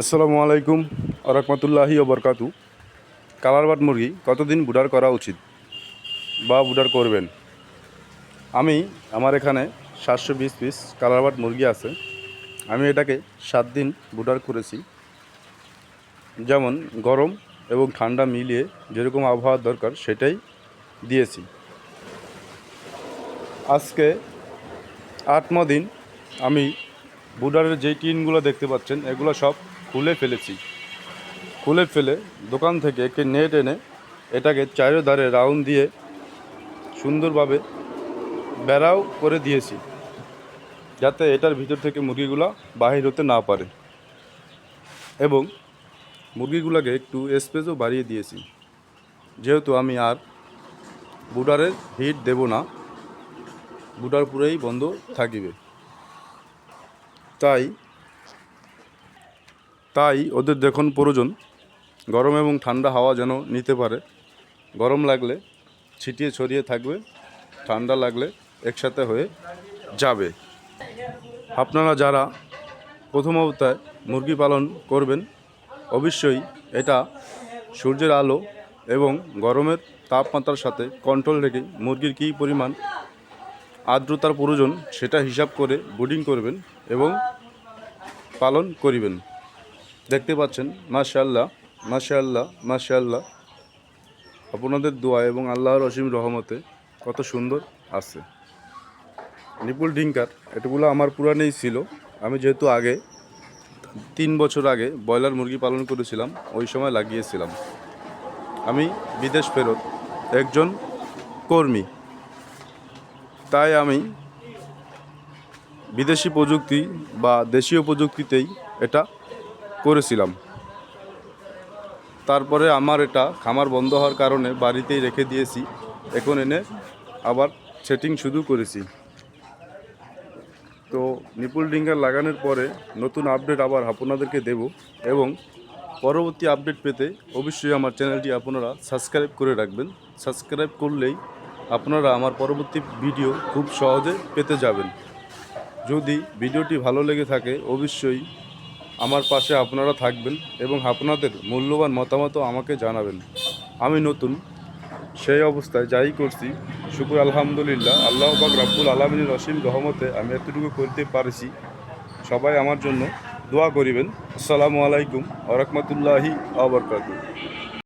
আসসালামু আলাইকুম আরহামতুল্লাহি ওবরকাতু কালারবাট মুরগি কতদিন বুডার করা উচিত? বা বুডার করবেন? আমি, আমার এখানে সাতশো বিশ পিস কালারবাট মুরগি আছে। আমি এটাকে সাত দিন বুডার করেছি। যেমন গরম এবং ঠান্ডা মিলিয়ে যেরকম আবহাওয়ার দরকার সেটাই দিয়েছি। আজকে আটমা দিন আমি বুডারের যেই টিনগুলো দেখতে পাচ্ছেন, এগুলো সব খুলে ফেলেছি। খুলে ফেলে দোকান থেকে একটি নেট এনে এটাকে চারিধারে রাউন্ড দিয়ে সুন্দরভাবে বেড়াও করে দিয়েছি, যাতে এটার ভিতর থেকে মুরগিগুলো বাহির হতে না পারে। এবং মুরগিগুলোকে একটু স্পেসও বাড়িয়ে দিয়েছি। যেহেতু আমি আর বুডারের হিট দেব না বুডার পুরেই বন্ধ থাকিবে। তাই তাই ওদের যখন প্রয়োজন, গরম এবং ঠান্ডা হাওয়া যেন নিতে পারে, গরম লাগলে ছিটিয়ে ছড়িয়ে থাকবে, ঠান্ডা লাগলে একসাথে হয়ে যাবে। আপনারা যারা প্রথম অবস্থায় মুরগি পালন করবেন, অবশ্যই এটা সূর্যের আলো এবং গরমের তাপমাত্রার সাথে কন্ট্রোল রেখে মুরগির কী পরিমাণ আর্দ্রতার প্রয়োজন সেটা হিসাব করে বুডিং করবেন এবং পালন করিবেন। দেখতে পাচ্ছেন মাশাল্লাহ মাশাল্লাহ মাশাল্লাহ আপনাদের দোয়া এবং আল্লাহর অসীম রহমতে কত সুন্দর আছে। নিপুল ডিঙ্কার এটাগুলো আমার পুরানেই ছিল। আমি যেহেতু আগে তিন বছর আগে ব্রয়লার মুরগি পালন করেছিলাম, ওই সময় লাগিয়েছিলাম। আমি বিদেশ ফেরত একজন কর্মী। তাই আমি বিদেশি প্রযুক্তি বা দেশীয় প্রযুক্তিতেই এটা করেছিলাম। তারপরে আমার এটা খামার বন্ধ হওয়ার কারণে বাড়িতেই রেখে দিয়েছি। এখন এনে আবার সেটিং শুধু করেছি। তো নিপুল ডিঙ্গার লাগানোর পরে নতুন আপডেট আবার আপনাদেরকে দেব এবং পরবর্তী আপডেট পেতে অবশ্যই আমার চ্যানেলটি আপনারা সাবস্ক্রাইব করে রাখবেন। সাবস্ক্রাইব করলেই আপনারা আমার পরবর্তী ভিডিও খুব সহজে পেতে যাবেন। যদি ভিডিওটি ভালো লেগে থাকে, অবশ্যই আমার পাশে আপনারা থাকবেন এবং আপনাদের মূল্যবান মতামতও আমাকে জানাবেন। আমি নতুন, সেই অবস্থায় যাই করছি। শুকুর আলহামদুলিল্লাহ, আল্লাহ পাক রাব্বুল আলমিনের অসীম রহমতে আমি এতটুকু করতে পারছি। সবাই আমার জন্য দোয়া করিবেন। আসসালামু আলাইকুম আরহামতুল্লাহি আবরকাতু